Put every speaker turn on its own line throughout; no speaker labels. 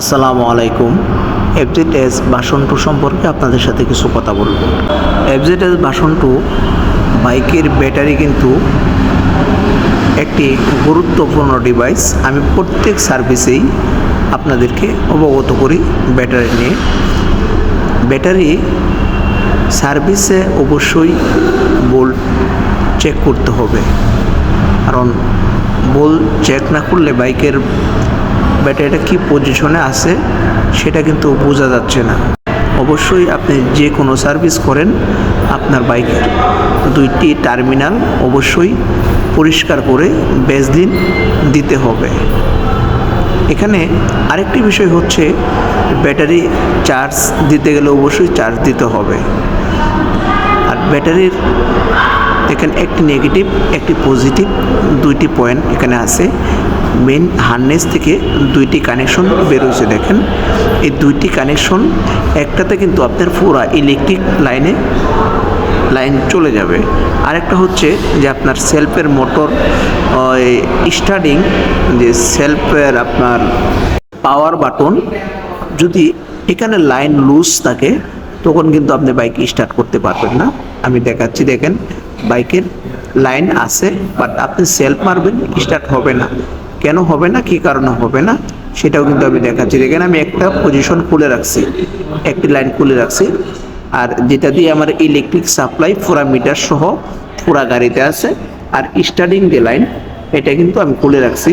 আসসালামু আলাইকুম। এফজেডএস ভাষণ টু সম্পর্কে আপনাদের সাথে কিছু কথা বলব। এফজেডএস ভাষণ টু বাইকের ব্যাটারি কিন্তু একটি গুরুত্বপূর্ণ ডিভাইস আমি প্রত্যেক সার্ভিসেই আপনাদেরকে অবগত করি ব্যাটারি নিয়ে। ব্যাটারি সার্ভিসে অবশ্যই বোল্ট চেক করতে হবে। কারণ বোল চেক না করলে বাইকের ব্যাটারিটা কী পজিশনে আছে, সেটা কিন্তু বোঝা যাচ্ছে না। অবশ্যই আপনি যে কোনো সার্ভিস করেন আপনার বাইকের দুইটি টার্মিনাল অবশ্যই পরিষ্কার করে বেজদিন দিতে হবে। এখানে আরেকটি বিষয় হচ্ছে, ব্যাটারি চার্জ দিতে গেলে অবশ্যই চার্জ দিতে হবে। আর ব্যাটারির এখানে একটি নেগেটিভ একটি পজিটিভ দুইটি পয়েন্ট এখানে আছে। মেন হার্নেস থেকে দুইটি কানেকশন বেরোয়েছে দেখেন। এই দুইটি কানেকশন একটাতে কিন্তু আপনার পুরা ইলেকট্রিক লাইনে লাইন চলে যাবে। আরেকটা হচ্ছে যে আপনার সেলফের মোটর স্টার্টিং যে সেলফের আপনার পাওয়ার বাটন যদি এখানে লাইন লুজ থাকে, তখন কিন্তু আপনি বাইক স্টার্ট করতে পারবেন না। আমি দেখাচ্ছি দেখেন বাইকের লাইন আছে বাট আপনি সেলফ মারবেন স্টার্ট হবে না। কেন হবে না, কী কারণে হবে না, সেটাও কিন্তু আমি দেখাচ্ছি। দেখেন, আমি একটা পজিশন খুলে রাখছি, একটি লাইন খুলে রাখছি, আর যেটা দিয়ে আমার ইলেকট্রিক সাপ্লাই পুরা মিটার সহ পুরা গাড়িতে আছে, আর স্টার্টিং যে লাইন এটা কিন্তু আমি খুলে রাখছি।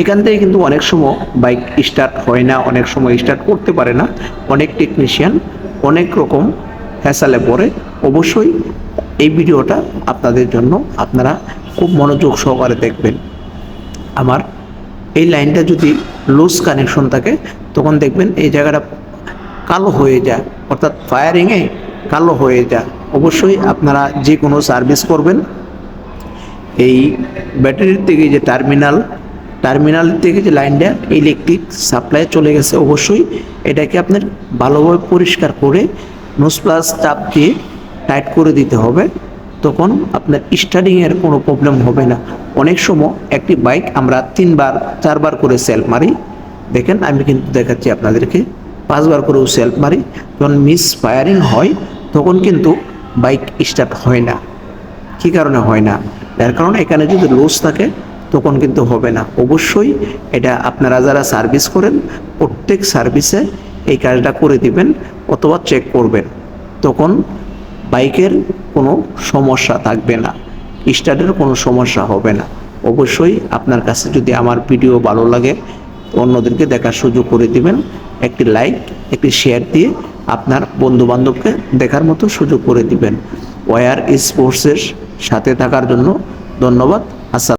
এখান থেকে কিন্তু অনেক সময় বাইক স্টার্ট হয় না, অনেক সময় স্টার্ট করতে পারে না। অনেক টেকনিশিয়ান অনেক রকম ফ্যাসালে পড়ে। অবশ্যই এই ভিডিওটা আপনাদের জন্য আপনারা খুব মনোযোগ সহকারে দেখবেন। আমার এই লাইনটা যদি লুজ কানেকশন থাকে, তখন দেখবেন এই জায়গাটা কালো হয়ে যায়, অর্থাৎ ফায়ারিংয়ে কালো হয়ে যায়। অবশ্যই আপনারা যে কোনো সার্ভিস করবেন। এই ব্যাটারির থেকে যে টার্মিনাল টার্মিনাল থেকে যে লাইনটা ইলেকট্রিক সাপ্লাই চলে গেছে, অবশ্যই এটাকে আপনার ভালোভাবে পরিষ্কার করে নোস প্লাস চাপ দিয়ে টাইট করে দিতে হবে। তখন আপনার স্টার্টিংয়ের কোনো প্রবলেম হবে না। অনেক সময় একটি বাইক আমরা তিনবার, চারবার করে সেলফ মারি। দেখেন, আমি কিন্তু দেখাচ্ছি আপনাদেরকে। পাঁচবার করেও সেলফ মারি। যখন মিস ফায়ারিং হয়, তখন কিন্তু বাইক স্টার্ট হয় না। কী কারণে হয় না? তার কারণে এখানে যদি লুজ থাকে, তখন কিন্তু হবে না। অবশ্যই এটা আপনারা যারা সার্ভিস করেন, প্রত্যেক সার্ভিসে এই কাজটা করে দিবেন অথবা চেক করবেন। তখন বাইকের কোনো সমস্যা থাকবে না। স্টার্টের কোনো সমস্যা হবে না। অবশ্যই আপনার কাছে যদি আমার ভিডিও ভালো লাগে, অন্যদেরকে দেখার সুযোগ করে দিবেন। একটি লাইক, একটি শেয়ার দিয়ে আপনার বন্ধুবান্ধবকে দেখার মতো সুযোগ করে দিবেন। ওয়ার স্পোর্টসের সাথে থাকার জন্য ধন্যবাদ। আসসালাম